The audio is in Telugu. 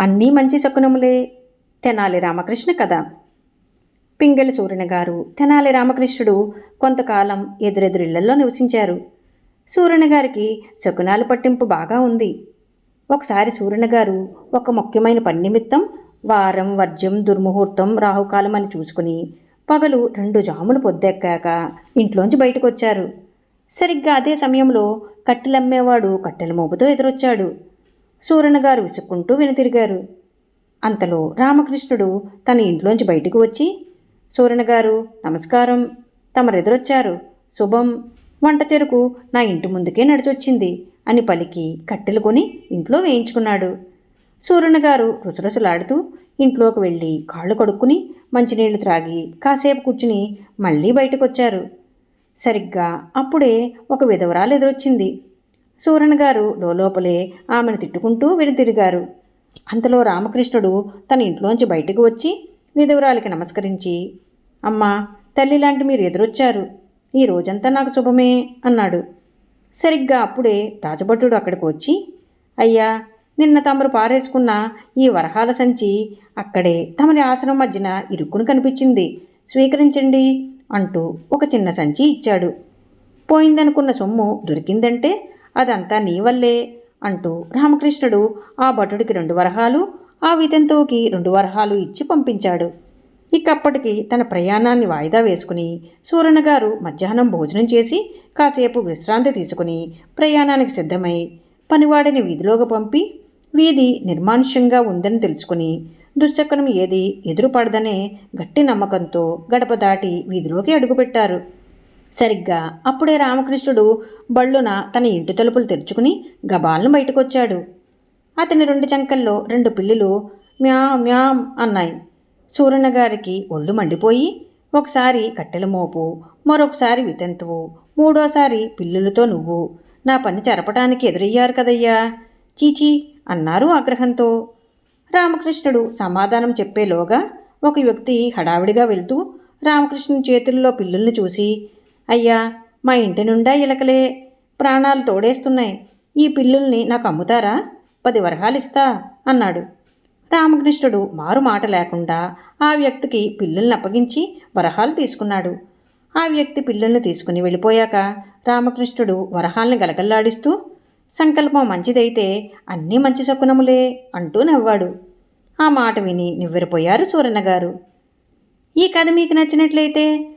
అన్నీ మంచి శకునములే. తెనాలి రామకృష్ణ కథ. పింగళి సూర్యన గారు తెనాలి రామకృష్ణుడు కొంతకాలం ఎదురెదురిళ్ళలో నివసించారు. సూర్యన గారికి శకునాలు పట్టింపు బాగా ఉంది. ఒకసారి సూర్యన గారు ఒక ముఖ్యమైన పని నిమిత్తం వారం వర్జ్యం దుర్ముహూర్తం రాహుకాలం అని చూసుకుని పగలు రెండు జాములు పొద్దెక్కాక ఇంట్లోంచి బయటకు వచ్చారు సరిగ్గా అదే సమయంలో కట్టెలమ్మేవాడు కట్టెల మోపుతో ఎదురొచ్చాడు. సూరణ గారు విసుక్కుంటూ వెనుతిరిగారు. అంతలో రామకృష్ణుడు తన ఇంట్లోంచి బయటకు వచ్చి సూరణ గారు నమస్కారం. తమరెదురొచ్చారు. శుభం. వంట చెరుకు నా ఇంటి ముందుకే నడిచొచ్చింది అని పలికి కట్టెలు కొని ఇంట్లో వేయించుకున్నాడు. సూరణ గారు రుసరుసలాడుతూ ఇంట్లోకి వెళ్ళి కాళ్ళు కడుక్కుని మంచినీళ్ళు త్రాగి కాసేపు కూర్చుని మళ్ళీ బయటకొచ్చారు. సరిగ్గా అప్పుడే ఒక విధవరాలు ఎదురొచ్చింది. సూరణ గారు లోపలే ఆమెను తిట్టుకుంటూ వెనుతిరిగారు అంతలో రామకృష్ణుడు తన ఇంట్లోంచి బయటకు వచ్చి విధవరాలికి నమస్కరించి అమ్మా తల్లి లాంటి మీరు ఎదురొచ్చారు. ఈ రోజంతా నాకు శుభమే అన్నాడు. సరిగ్గా అప్పుడే రాజభటుడు అక్కడికి వచ్చి అయ్యా నిన్న తమరు పారేసుకున్న ఈ వరహాల సంచి అక్కడే తమరి ఆసనం మధ్యన ఇరుక్కుని కనిపించింది. స్వీకరించండి అంటూ ఒక చిన్న సంచి ఇచ్చాడు. పోయిందనుకున్న సొమ్ము దొరికిందంటే అదంతా నీ వల్లే అంటూ రామకృష్ణుడు ఆ భటుడికి రెండు వరహాలు ఆ వితంతువుకి రెండు వరహాలు ఇచ్చి పంపించాడు. ఇకప్పటికి తన ప్రయాణాన్ని వాయిదా వేసుకుని సూరణ గారు మధ్యాహ్నం భోజనం చేసి కాసేపు విశ్రాంతి తీసుకుని ప్రయాణానికి సిద్ధమై పనివాడిని వీధిలోకి పంపి వీధి నిర్మానుష్యంగా ఉందని తెలుసుకుని దుశ్శకనం ఏది ఎదురుపడదనే గట్టి నమ్మకంతో గడప దాటి వీధిలోకి అడుగుపెట్టారు. సరిగ్గా. అప్పుడే రామకృష్ణుడు బళ్ళున తన ఇంటి తలుపులు తెరుచుకుని గబాలను బయటకొచ్చాడు. అతని రెండు చంకల్లో రెండు పిల్లులు మ్యామ్ మ్యాం అన్నాయి. సూరన్న గారికి ఒళ్ళు మండిపోయి ఒకసారి కట్టెల మోపు మరొకసారి వితంతువు మూడోసారి పిల్లులతో నువ్వు. నా పని చెరపటానికి ఎదురయ్యారు కదయ్యా. చీచీ అన్నారు ఆగ్రహంతో. రామకృష్ణుడు సమాధానం చెప్పేలోగా ఒక వ్యక్తి హడావిడిగా వెళ్తూ రామకృష్ణుని చేతుల్లో పిల్లుల్ని చూసి అయ్యా మా ఇంటి నుండా ఇలకలే. ప్రాణాలు తోడేస్తున్నాయి. ఈ పిల్లుల్ని నాకు అమ్ముతారా? పది వరహాలిస్తా అన్నాడు. రామకృష్ణుడు మారు మాట లేకుండా ఆ వ్యక్తికి పిల్లుల్ని అప్పగించి వరహాలు తీసుకున్నాడు. ఆ వ్యక్తి పిల్లుల్ని తీసుకుని వెళ్ళిపోయాక రామకృష్ణుడు వరహాల్ని గలగల్లాడిస్తూ సంకల్పం మంచిదైతే అన్నీ మంచి శకునములే అంటూ నవ్వాడు. ఆ మాట విని నివ్వెరిపోయారు సూరన్న గారు ఈ కథ మీకు నచ్చినట్లయితే